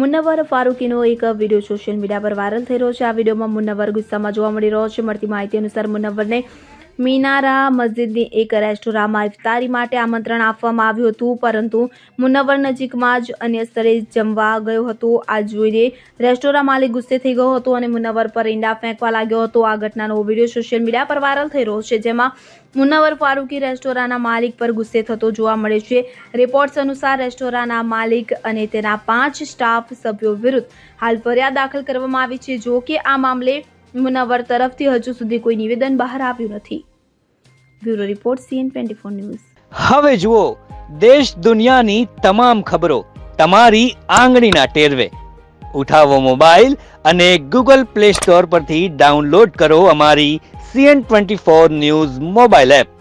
મુન્નવર ફારૂકીનો એક video social media પર વાયરલ થઈ રહ્યો છે. આ વિડીયોમાં મુન્નવર ગુસ્સામાં જોવા મળી રહ્યો છે. મળતી માહિતી અનુસાર મુન્નવરને મીનારા મસ્જિદની એક રેસ્ટોરાંમાં ઇફતારી માટે આમંત્રણ આપવામાં આવ્યું હતું, પરંતુ મુનવર નજીકમાં જ અન્ય સ્થળે જમવા ગયો હતો. આ જોઈને રેસ્ટોરાં માલિક ગુસ્સે થઈ ગયો હતો અને મુનવર પર ઈંડા ફેંકવા લાગ્યો હતો. આ ઘટનાનો વીડિયો સોશિયલ મીડિયા પર વાયરલ થઈ રહ્યો છે, જેમાં મુન્નવર ફારૂકી રેસ્ટોરાંના માલિક પર ગુસ્સે થતો જોવા મળે છે. રિપોર્ટ્સ અનુસાર રેસ્ટોરાંના માલિક અને તેના પાંચ સ્ટાફ સભ્યો વિરુદ્ધ હાલ ફરિયાદ દાખલ કરવામાં આવી છે. જો કે આ મામલે મુન્નવર તરફથી હજુ સુધી કોઈ નિવેદન બહાર આવ્યું નથી. Bureau report CN twenty four news. હવે જુઓ, દેશ દુનિયાની તમામ ખબરો તમારી આંગળીના ટેરવે. ઉઠાવો મોબાઈલ અને ગૂગલ પ્લે સ્ટોર પરથી ડાઉનલોડ કરો અમારી CN twenty four news mobile app.